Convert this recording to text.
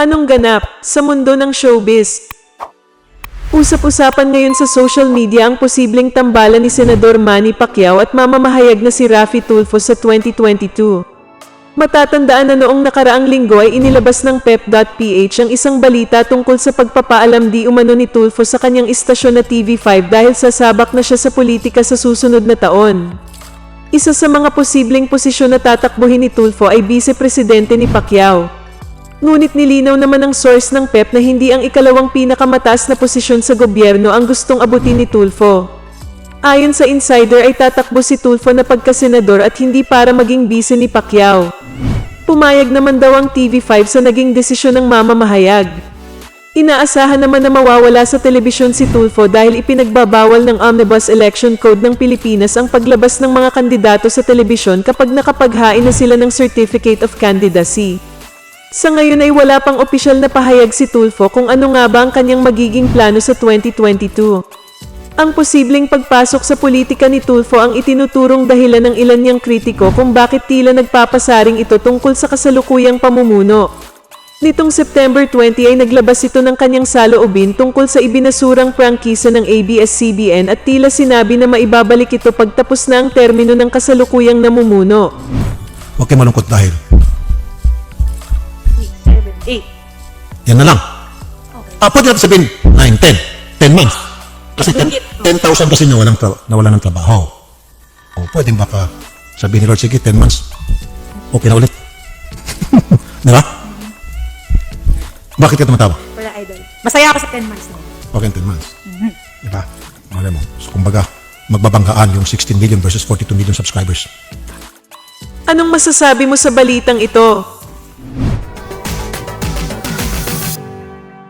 Anong ganap sa mundo ng showbiz? Usap-usapan ngayon sa social media ang posibleng tambalan ni Senador Manny Pacquiao at mamamahayag na si Raffy Tulfo sa 2022. Matatandaan na noong nakaraang linggo ay inilabas ng pep.ph ang isang balita tungkol sa pagpapaalam di umano ni Tulfo sa kanyang istasyon na TV5 dahil sasabak na siya sa politika sa susunod na taon. Isa sa mga posibleng posisyon na tatakbuhin ni Tulfo ay vice-presidente ni Pacquiao. Ngunit nilinaw naman ng source ng PEP na hindi ang ikalawang pinakamataas na posisyon sa gobyerno ang gustong abutin ni Tulfo. Ayon sa insider ay tatakbo si Tulfo na pagkasenador at hindi para maging vice ni Pacquiao. Pumayag naman daw ang TV5 sa naging desisyon ng mamamahayag. Inaasahan naman na mawawala sa telebisyon si Tulfo dahil ipinagbabawal ng Omnibus Election Code ng Pilipinas ang paglabas ng mga kandidato sa telebisyon kapag nakapaghain na sila ng Certificate of Candidacy. Sa ngayon ay wala pang opisyal na pahayag si Tulfo kung ano nga ba ang kanyang magiging plano sa 2022. Ang posibleng pagpasok sa politika ni Tulfo ang itinuturong dahilan ng ilan niyang kritiko kung bakit tila nagpapasaring ito tungkol sa kasalukuyang pamumuno. Nitong September 20 ay naglabas ito ng kanyang saloobin tungkol sa ibinasurang prangkisa ng ABS-CBN at tila sinabi na maibabalik ito pagtapos na ang termino ng kasalukuyang namumuno. Huwag kayo malungkot dahil Eight. yan na lang. Ah, pwede natin sabihin 9, 10. 10 months. Kasi 10 10,000 kasi nawalan, tra- nawalan ng trabaho. O pwede baka sabihin ni Lord, sige 10 months. Okay na ulit. Di ba? Bakit ka tumatawa? Wala idol. Masaya ako sa 10 months na. yun. Okay, 10 months. Di ba? Malay mo. So, kumbaga, magbabanggaan yung 16 million versus 42 million subscribers. Anong masasabi mo sa balitang ito?